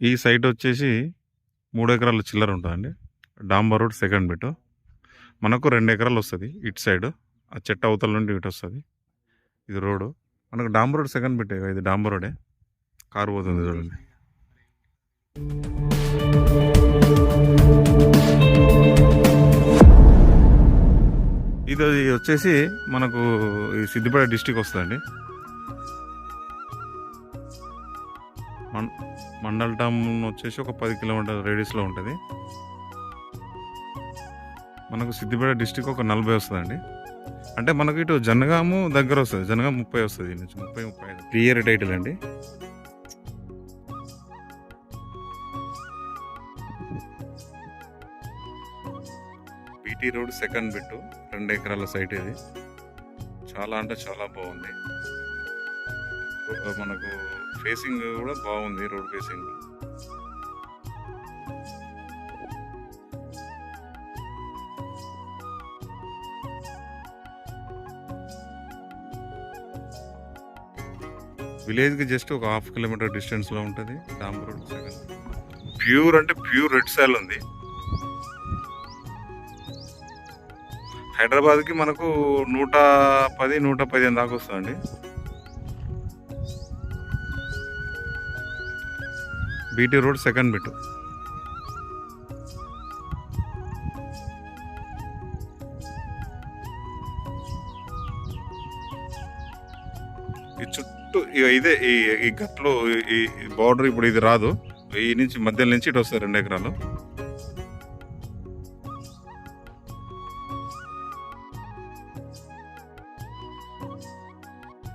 ఈ సైట్ వచ్చేసి మూడు ఎకరాల చిల్లర ఉంటుందండి. డాంబర్ రోడ్ సెకండ్ బిట్ మనకు రెండు ఎకరాలు వస్తుంది ఇటు సైడ్. ఆ చెట్టు అవతల నుండి ఇటు వస్తుంది. ఇది రోడ్డు మనకు డాంబర్ రోడ్ సెకండ్ బిట్ ఇది డాంబర్ రోడే. కారు పోతుంది చూడండి. ఇది వచ్చేసి మనకు ఈ సిద్దిపేట డిస్టిక్ వస్తుందండి. మండల్ టౌన్ వచ్చేసి ఒక పది కిలోమీటర్ రేడియస్లో ఉంటుంది. మనకు సిద్దిపేట డిస్టిక్ ఒక నలభై వస్తుందండి. అంటే మనకు ఇటు జనగాము దగ్గర వస్తుంది. జనగాం ముప్పై వస్తుంది నుంచి. ముప్పై ముప్పై ఐదు. క్లియర్ టైటిల్ అండి. బీటీ రోడ్ సెకండ్ బిట్టు రెండు ఎకరాల సైట్ ఇది. చాలా అంటే చాలా బాగుంది. మనకు ఫేసింగ్ కూడా బాగుంది రోడ్ ఫేసింగ్ విలేజ్కి జస్ట్ ఒక హాఫ్ కిలోమీటర్ డిస్టెన్స్లో ఉంటుంది డాంబర్ రోడ్ సెకండ్ ప్యూర్ అంటే ప్యూర్ రెడ్ సాయిల్ ఉంది. హైదరాబాద్కి మనకు నూట పది నూట పదిహేను దాకా వస్తుందండి. బీటీ రోడ్ సెకండ్ బిట్ ఈ చుట్టూ ఇదే ఈ ఈ గట్లో ఈ బార్డర్ ఇప్పుడు ఇది రాదు. ఈ నుంచి మధ్య నుంచి ఇటు వస్తారు రెండు ఎకరాలు.